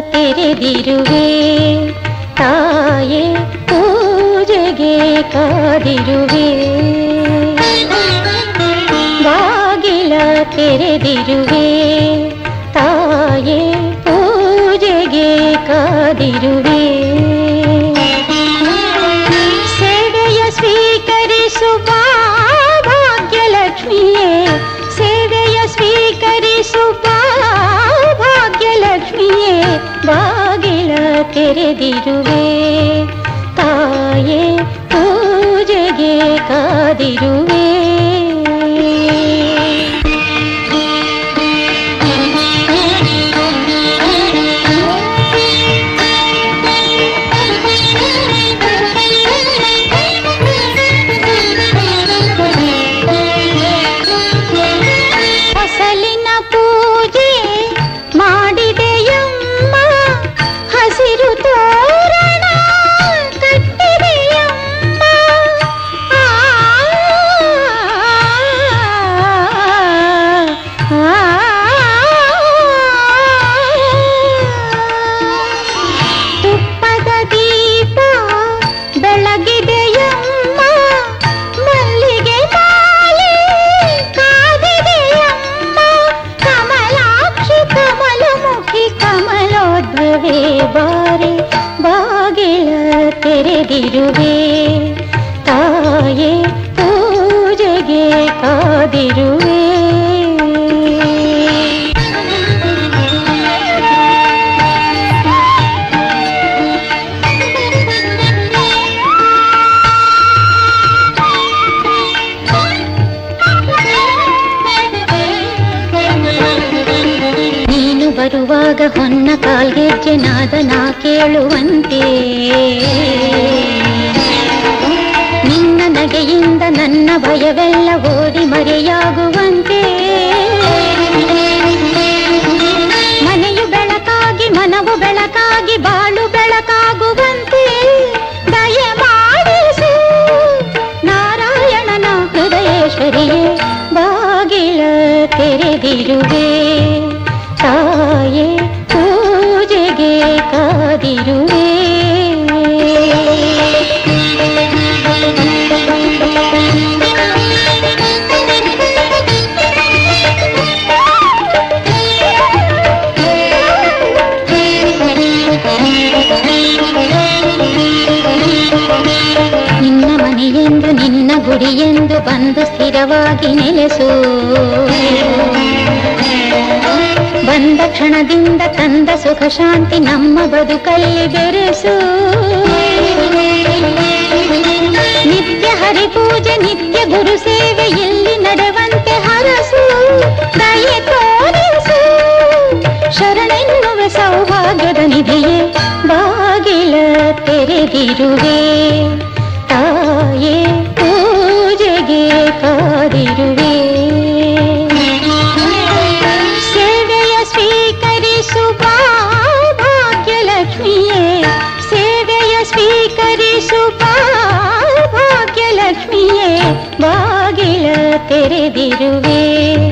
ತೆರೆದಿರುವೆ ತಾಯೇ ಪೂಜೆಗೆ ಕಾದಿರುವೆ. ಬಾಗಿಲ ತೆರೆದಿರುವೆ ತೆರೆದಿರುವೆ तेरे गिरुवे ताये ಬರುವಾಗ ಹೊನ್ನ ಕಾಲ್ಗೆಜ್ಜೆ ನಾದನ ಕೇಳುವಂತೆ. ನಿನ್ನ ನಗೆಯಿಂದ ನನ್ನ ಭಯವೆಲ್ಲ ಓಡಿ ಮರೆಯಾಗುವಂತೆ ನಿನ್ನ ಬಂದು ಸ್ಥಿರವಾಗಿ ನೆಲೆಸು. ಬಂದ ಕ್ಷಣದಿಂದ ತಂದ ಸುಖ ಶಾಂತಿ ನಮ್ಮ ಬದುಕಲ್ಲಿ ಬೆರೆಸು. ನಿತ್ಯ ಹರಿ ಪೂಜೆ, ನಿತ್ಯ ಗುರು ಸೇವೆ ಎಲ್ಲಿ ನಡೆವಂತೆ ಹರಸು. ದಯೆ ತೋರಿಸು. ಶರಣೆನ್ನುವ ಸೌಭಾಗ್ಯದ ನಿಧಿಯೇ, ಬಾಗಿಲ ತೆರೆದಿರುವೆ. ಭಾಗ್ಯಲಕ್ಷ್ಮಿಯೇ ಬಾಗಿಲ ತೆರೆದಿರುವೆ ತಾಯೇ